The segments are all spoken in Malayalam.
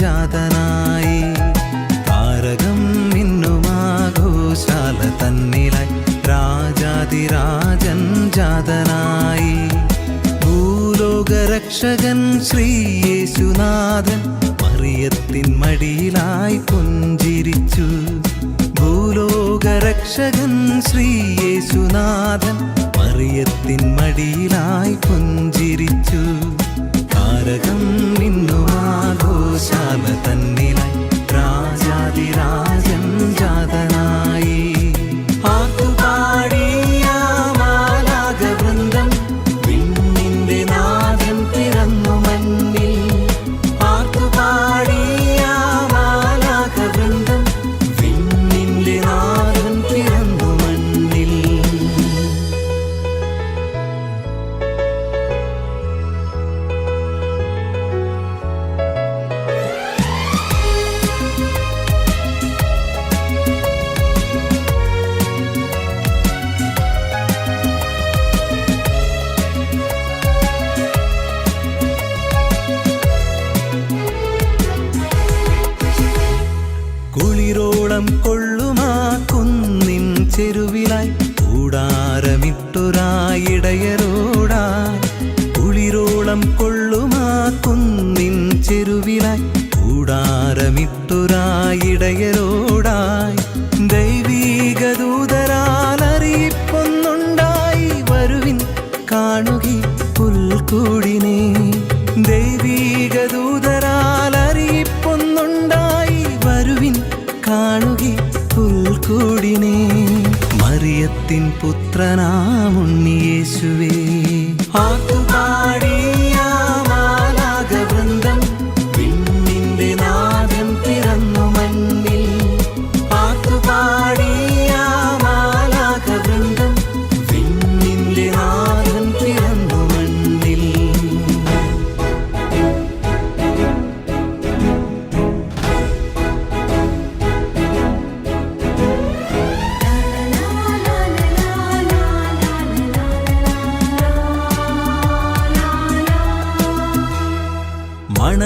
ജാതനായി താരകം മിന്നുമാഘോഷാല തന്നിലായി. രാജാതിരാജൻ ജാതനായി. ഭൂലോകരക്ഷകൻ ശ്രീയേശുനാഥൻ മറിയത്തിൻ മടിയിലായി പുഞ്ചിരിച്ചു. ഭൂലോകരക്ഷകൻ ശ്രീയേശുനാഥൻ മറിയത്തിൻ മടിയിലായി പുഞ്ചിരിച്ചു. താരകം നിന്നുമാഘോഷാല തന്നിലായി. രാജാതിരാജൻ ജാതനായി. കൂടാരമിട്ടൊരായിടയരോടായി കുളിരോളം കൊള്ളുമാ കുന്നിൻ ചെരുവിലായി കൂടാരമിട്ടൊരായിടയരോടായി പുത്രനാമുണ്ണിയേശുവേ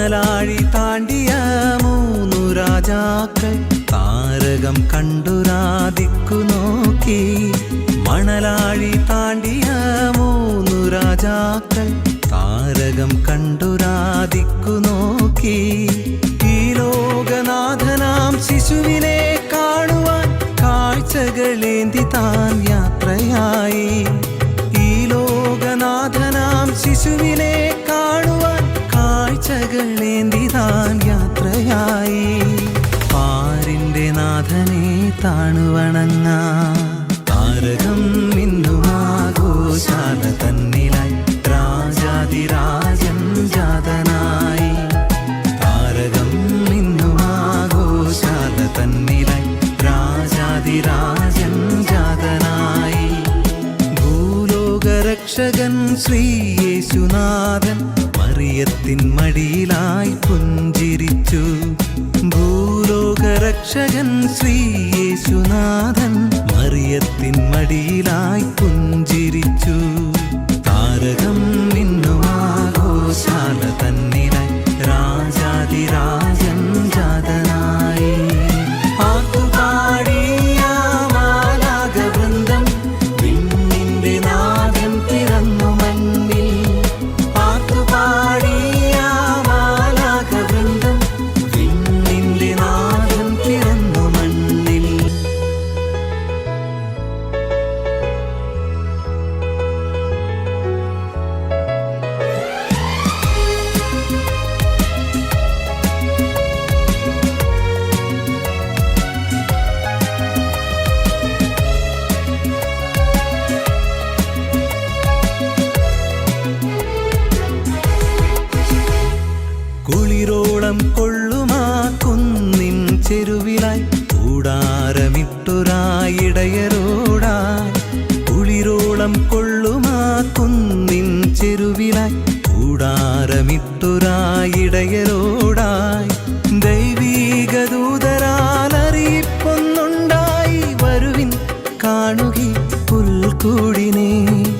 മണലാഴി താണ്ടിയ മൂന്നു രാജാക്കൾ താരകം കണ്ടുരാതിക്കു നോക്കി. മണലാഴി താണ്ടിയ മൂന്നു രാജാക്കൾ താരകം കണ്ടുരാതിക്കു നോക്കി. ഈ ലോകനാഥനാം ശിശുവിനെ കാണുവാൻ കാഴ്ചകളേന്തി താൻ യാത്രയായി. ഈ ലോകനാഥനാം ശിശുവിനെ കാഴ്ചകളേന്തി താൻ യാത്രയായി. പാരിന്റെ നാഥനെ താണുവണങ്ങ. താരകം മിന്നുമാഘോഷാല തന്നിലായി. രാജാതിരാജൻ ജാതനായി. താരകം മിന്നുമാഘോഷാല തന്നിലായി. രാജാതിരാജൻ ജാതനായി. ഭൂലോകരക്ഷകൻ ശ്രീയേശുനാഥൻ മറിയത്തിൻ മടിയിലായി പുഞ്ചിരിച്ചു. ഭൂലോകരക്ഷകൻ ശ്രീയേശുനാഥൻ മറിയത്തിൻ മടിയിലായി പുഞ്ചിരിച്ചു. താരകം മിന്നുമാഘോഷാല തന്നിലായി കുളിരോളം കൊള്ളുമാ കുന്നിൻ ചെരുവിലായി. കൂടാരമിട്ടുരായിടയരോടാ. കുളിരോളം കൊള്ളുമാ കുന്നിൻ ചെരുവിലായി. കൂടാരമിട്ടുരായിടയരോടായി ദൈവീക വരുവിൻ കാണുകി പുൽക്കൂടിനെ.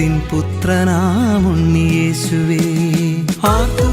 മറിയത്തിൻ പുത്രനാമുണ്ണിയേശുവേ ആത്തു